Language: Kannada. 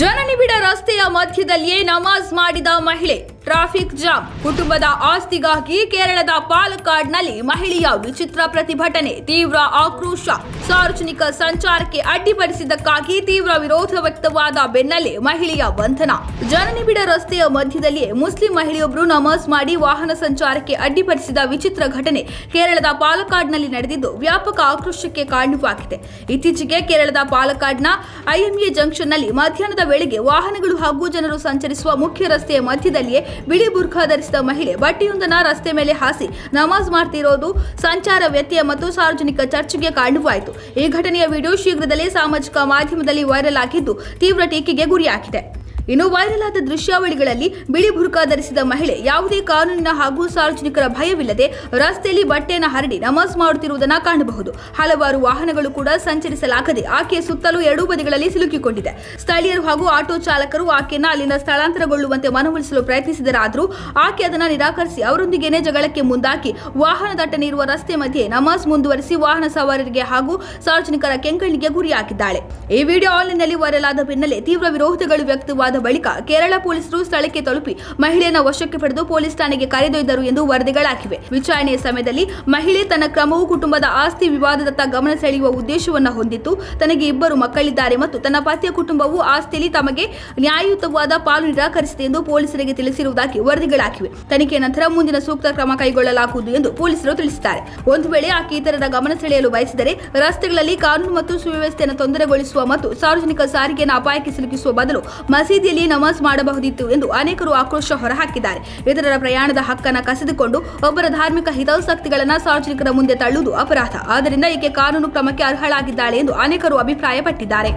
ಜನನಿಬಿಡ ರಸ್ತೆಯ ಮಧ್ಯದಲ್ಲಿಯೇ ನಮಾಜ್ ಮಾಡಿದ ಮಹಿಳೆ. Traffic jam. ಕುಟುಂಬದ ಆಸ್ತಿಗಾಗಿ ಕೇರಳದ ಪಾಲಕ್ಕಾಡ್ನಲ್ಲಿ ಮಹಿಳೆಯ ವಿಚಿತ್ರ ಪ್ರತಿಭಟನೆ, ತೀವ್ರ ಆಕ್ರೋಶ. ಸಾರ್ವಜನಿಕ ಸಂಚಾರಕ್ಕೆ ಅಡ್ಡಿಪಡಿಸಿದ್ದಕ್ಕಾಗಿ ತೀವ್ರ ವಿರೋಧ ವ್ಯಕ್ತವಾದ ಬೆನ್ನಲ್ಲೇ ಮಹಿಳೆಯ ಬಂಧನ. ಜನನಿಬಿಡ ರಸ್ತೆಯ ಮಧ್ಯದಲ್ಲಿಯೇ ಮುಸ್ಲಿಂ ಮಹಿಳೆಯೊಬ್ಬರು ನಮಾಜ್ ಮಾಡಿ ವಾಹನ ಸಂಚಾರಕ್ಕೆ ಅಡ್ಡಿಪಡಿಸಿದ ವಿಚಿತ್ರ ಘಟನೆ ಕೇರಳದ ಪಾಲಕ್ಕಾಡ್ನಲ್ಲಿ ನಡೆದಿದ್ದು ವ್ಯಾಪಕ ಆಕ್ರೋಶಕ್ಕೆ ಕಾರಣವಾಗಿದೆ. ಇತ್ತೀಚೆಗೆ ಕೇರಳದ ಪಾಲಕ್ಕಾಡ್ನ ಐಎಂಎ ಜಂಕ್ಷನ್ನಲ್ಲಿ ಮಧ್ಯಾಹ್ನದ ವೇಳೆಗೆ ವಾಹನಗಳು ಹಾಗೂ ಜನರು ಸಂಚರಿಸುವ ಮುಖ್ಯ ರಸ್ತೆಯ ಮಧ್ಯದಲ್ಲಿಯೇ ಬಿಳಿ ಬುರ್ಖಾ ಧರಿಸಿದ ಮಹಿಳೆ ಬಟ್ಟೆಯೊಂದನ್ನ ರಸ್ತೆ ಮೇಲೆ ಹಾಸಿ ನಮಾಜ್ ಮಾಡ್ತಿರೋದು ಸಂಚಾರ ವ್ಯತ್ಯಯ ಮತ್ತು ಸಾರ್ವಜನಿಕ ಚರ್ಚೆಗೆ ಕಾರಣವಾಯಿತು. ಈ ಘಟನೆಯ ವಿಡಿಯೋ ಶೀಘ್ರದಲ್ಲೇ ಸಾಮಾಜಿಕ ಮಾಧ್ಯಮದಲ್ಲಿ ವೈರಲ್ ಆಗಿದ್ದು ತೀವ್ರ ಟೀಕೆಗೆ ಗುರಿಯಾಗಿದೆ. ಇನ್ನು ವೈರಲ್ ಆದ ದೃಶ್ಯಾವಳಿಗಳಲ್ಲಿ ಬಿಳಿ ಬುರ್ಕಾ ಧರಿಸಿದ ಮಹಿಳೆ ಯಾವುದೇ ಕಾನೂನಿನ ಹಾಗೂ ಸಾರ್ವಜನಿಕರ ಭಯವಿಲ್ಲದೆ ರಸ್ತೆಯಲ್ಲಿ ಬಟ್ಟೆಯನ್ನು ಹರಡಿ ನಮಾಜ್ ಮಾಡುತ್ತಿರುವುದನ್ನು ಕಾಣಬಹುದು. ಹಲವಾರು ವಾಹನಗಳು ಕೂಡ ಸಂಚರಿಸಲಾಗದೆ ಆಕೆಯ ಸುತ್ತಲೂ ಎರಡೂ ಬದಿಗಳಲ್ಲಿ ಸಿಲುಕಿಕೊಂಡಿದೆ. ಸ್ಥಳೀಯರು ಹಾಗೂ ಆಟೋ ಚಾಲಕರು ಆಕೆಯನ್ನು ಅಲ್ಲಿಂದ ಸ್ಥಳಾಂತರಗೊಳ್ಳುವಂತೆ ಮನವೊಲಿಸಲು ಪ್ರಯತ್ನಿಸಿದರಾದರೂ ಆಕೆ ಅದನ್ನು ನಿರಾಕರಿಸಿ ಅವರೊಂದಿಗೇನೆ ಜಗಳಕ್ಕೆ ಮುಂದಾಕಿ ವಾಹನ ದಟ್ಟಣೆ ಇರುವ ರಸ್ತೆ ಮಧ್ಯೆ ನಮಾಜ್ ಮುಂದುವರಿಸಿ ವಾಹನ ಸವಾರರಿಗೆ ಹಾಗೂ ಸಾರ್ವಜನಿಕರ ಕೆಂಗಣ್ಣಿಗೆ ಗುರಿಯಾಗಿದ್ದಾಳೆ ಈ ವಿಡಿಯೋ ಆನ್ಲೈನ್ನಲ್ಲಿ ವೈರಲ್ ಆದ ಬೆನ್ನಲ್ಲೇ ತೀವ್ರ ವಿರೋಧಗಳು ವ್ಯಕ್ತವಾದ ಬಳಿಕ ಕೇರಳ ಪೊಲೀಸರು ಸ್ಥಳಕ್ಕೆ ತಲುಪಿ ಮಹಿಳೆಯನ್ನು ವಶಕ್ಕೆ ಪಡೆದು ಪೊಲೀಸ್ ಠಾಣೆಗೆ ಕರೆದೊಯ್ದರು ಎಂದು ವರದಿಗಳಾಗಿವೆ. ವಿಚಾರಣೆಯ ಸಮಯದಲ್ಲಿ ಮಹಿಳೆ ತನ್ನ ಕ್ರಮವು ಕುಟುಂಬದ ಆಸ್ತಿ ವಿವಾದದತ್ತ ಗಮನ ಸೆಳೆಯುವ ಉದ್ದೇಶವನ್ನು ಹೊಂದಿತ್ತು ತನಗೆ ಇಬ್ಬರು ಮಕ್ಕಳಿದ್ದಾರೆ ಮತ್ತು ತನ್ನ ಪತಿಯ ಕುಟುಂಬವು ಆಸ್ತಿಯಲ್ಲಿ ತಮಗೆ ನ್ಯಾಯಯುತವಾದ ಪಾಲು ನಿರಾಕರಿಸಿದೆ ಎಂದು ಪೊಲೀಸರಿಗೆ ತಿಳಿಸಿರುವುದಾಗಿ ವರದಿಗಳಾಗಿವೆ. ತನಿಖೆಯ ನಂತರ ಮುಂದಿನ ಸೂಕ್ತ ಕ್ರಮ ಕೈಗೊಳ್ಳಲಾಗುವುದು ಎಂದು ಪೊಲೀಸರು ತಿಳಿಸಿದ್ದಾರೆ. ಒಂದು ವೇಳೆ ಆಕೆ ಇತರರ ಗಮನ ಸೆಳೆಯಲು ಬಯಸಿದರೆ, ರಸ್ತೆಗಳಲ್ಲಿ ಕಾನೂನು ಮತ್ತು ಸುವ್ಯವಸ್ಥೆಯನ್ನು ತೊಂದರೆಗೊಳಿಸುವ ಮತ್ತು ಸಾರ್ವಜನಿಕ ಸಾರಿಗೆಯನ್ನು ಅಪಾಯಕ್ಕೆ ಸಿಲುಕಿಸುವ ಬದಲು ಮಸೀದಿಯಲ್ಲಿ ನಮಾಜ್ ಮಾಡಬಹುದಿತ್ತು ಎಂದು ಅನೇಕರು ಆಕ್ರೋಶ ಹೊರಹಾಕಿದ್ದಾರೆ. ಇತರರ ಪ್ರಯಾಣದ ಹಕ್ಕನ್ನು ಕಸಿದುಕೊಂಡು ಒಬ್ಬರ ಧಾರ್ಮಿಕ ಹಿತಾಸಕ್ತಿಗಳನ್ನು ಸಾರ್ವಜನಿಕರ ಮುಂದೆ ತಳ್ಳುವುದು ಅಪರಾಧ. ಆದ್ದರಿಂದ ಈಕೆ ಕಾನೂನು ಕ್ರಮಕ್ಕೆ ಅರ್ಹಳಾಗಿದ್ದಾಳೆ ಎಂದು ಅನೇಕರು ಅಭಿಪ್ರಾಯಪಟ್ಟಿದ್ದಾರೆ.